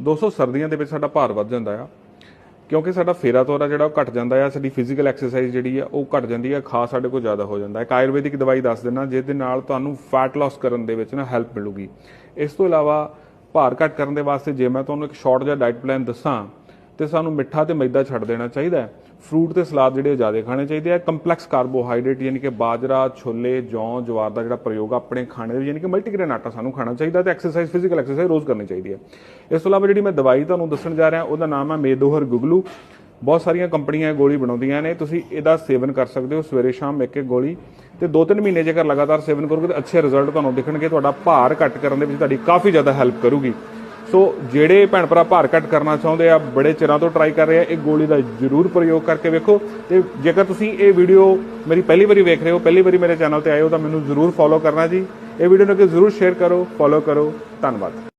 ਦੋਸਤੋ ਸਰਦੀਆਂ ਦੇ ਵਿੱਚ ਸਾਡਾ ਭਾਰ ਵੱਧ ਜਾਂਦਾ ਆ। ਕਿਉਂਕਿ ਸਾਡਾ ਫੇਰਾ ਤੋਰਾ ਜਿਹੜਾ ਉਹ ਘਟ ਜਾਂਦਾ ਆ, ਸਾਡੀ ਫਿਜ਼ੀਕਲ ਐਕਸਰਸਾਈਜ਼ ਜਿਹੜੀ ਆ, ਉਹ ਘਟ ਜਾਂਦੀ ਆ ਖਾ ਸਾਡੇ ਕੋਲ ਜ਼ਿਆਦਾ ਹੋ ਜਾਂਦਾ ਹੈ ਇੱਕ ਆਯੁਰਵੈਦਿਕ ਦਵਾਈ ਦੱਸ ਦਿੰਨਾ ਜਿਹਦੇ ਨਾਲ ਤੁਹਾਨੂੰ ਫੈਟ ਲਾਸ ਕਰਨ ਦੇ ਵਿੱਚ ਨਾ ਹੈਲਪ ਮਿਲੂਗੀ। ਇਸ ਤੋਂ ਇਲਾਵਾ ਭਾਰ ਘਟ ਕਰਨ ਦੇ ਵਾਸਤੇ ਜੇ ਮੈਂ ਤੁਹਾਨੂੰ ਇੱਕ ਸ਼ਾਰਟ ਜਿਹਾ ਡਾਈਟ ਪਲਾਨ ਦੱਸਾਂ ਤੇ ਸਾਨੂੰ ਮਿੱਠਾ ਤੇ ਮੈਦਾ ਛੱਡ ਦੇਣਾ ਚਾਹੀਦਾ ਹੈ। ਫਰੂਟ ਤੇ ਸਲਾਦ ਜਿਹੜੇ ਉਹ ਜ਼ਿਆਦਾ ਖਾਣੇ ਚਾਹੀਦੇ ਆ। ਕੰਪਲੈਕਸ ਕਾਰਬੋਹਾਈਡਰੇਟ ਯਾਨੀ ਕਿ ਬਾਜਰਾ, ਛੋਲੇ, ਜੌਂ, ਜਵਾਰ ਦਾ ਜਿਹੜਾ ਪ੍ਰਯੋਗ ਆਪਣੇ ਖਾਣੇ ਦੇ ਯਾਨੀ ਕਿ ਮਲਟੀਗ੍ਰੇਨ ਆਟਾ ਸਾਨੂੰ ਖਾਣਾ ਚਾਹੀਦਾ ਤੇ ਐਕਸਰਸਾਈਜ਼ ਫਿਜ਼ੀਕਲ ਐਕਸਰਸਾਈਜ਼ ਰੋਜ਼ ਕਰਨੀ ਚਾਹੀਦੀ ਹੈ। ਇਸ ਤੋਂ ਇਲਾਵਾ ਜਿਹੜੀ ਮੈਂ ਦਵਾਈ ਤੁਹਾਨੂੰ ਦੱਸਣ ਜਾ ਰਿਹਾ, ਉਹਦਾ ਨਾਮ ਹੈ ਮੇਦੋਹਰ ਗੁਗਲੂ। ਬਹੁਤ ਸਾਰੀਆਂ ਕੰਪਨੀਆਂ ਇਹ ਗੋਲੀ ਬਣਾਉਂਦੀਆਂ ਨੇ। ਤੁਸੀਂ ਇਹਦਾ ਸੇਵਨ ਕਰ ਸਕਦੇ ਹੋ ਸਵੇਰੇ ਸ਼ਾਮ ਇੱਕ ਇੱਕ ਗੋਲੀ। ਤੇ 2-3 ਮਹੀਨੇ ਜੇਕਰ ਲਗਾਤਾਰ ਸੇਵਨ ਕਰੋਗੇ ਤਾਂ ਅੱਛੇ ਰਿਜ਼ਲਟ ਤੁਹਾਨੂੰ ਦਿਖਣਗੇ। ਤੁਹਾਡਾ ਭਾਰ ਘੱਟ ਕਰਨ ਦੇ ਵਿੱਚ ਤੁਹਾਡੀ ਕਾਫੀ ਜ਼ਿਆਦਾ ਹੈਲਪ ਕਰੂਗੀ। ਸੋ ਜਿਹੜੇ ਭੈਣ ਭਰਾ ਭਾਰ ਘੱਟ ਕਰਨਾ ਚਾਹੁੰਦੇ ਆ, ਬੜੇ ਚਿਰਾਂ ਤੋਂ ਟਰਾਈ ਕਰ ਰਹੇ ਆ, ਇਹ ਗੋਲੀ ਦਾ ਜ਼ਰੂਰ ਪ੍ਰਯੋਗ ਕਰਕੇ ਵੇਖੋ। ਤੇ ਜੇਕਰ ਤੁਸੀਂ ਇਹ ਵੀਡੀਓ ਮੇਰੀ ਪਹਿਲੀ ਵਾਰੀ ਵੇਖ ਰਹੇ ਹੋ, ਪਹਿਲੀ ਵਾਰੀ ਮੇਰੇ ਚੈਨਲ ਤੇ ਆਏ ਹੋ, ਤਾਂ ਮੈਨੂੰ ਜ਼ਰੂਰ ਫੋਲੋ ਕਰਨਾ ਜੀ। ਇਹ ਵੀਡੀਓ ਨੂੰ ਅੱਗੇ ਜ਼ਰੂਰ ਸ਼ੇਅਰ ਕਰੋ ਫੋਲੋ ਕਰੋ। ਧੰਨਵਾਦ।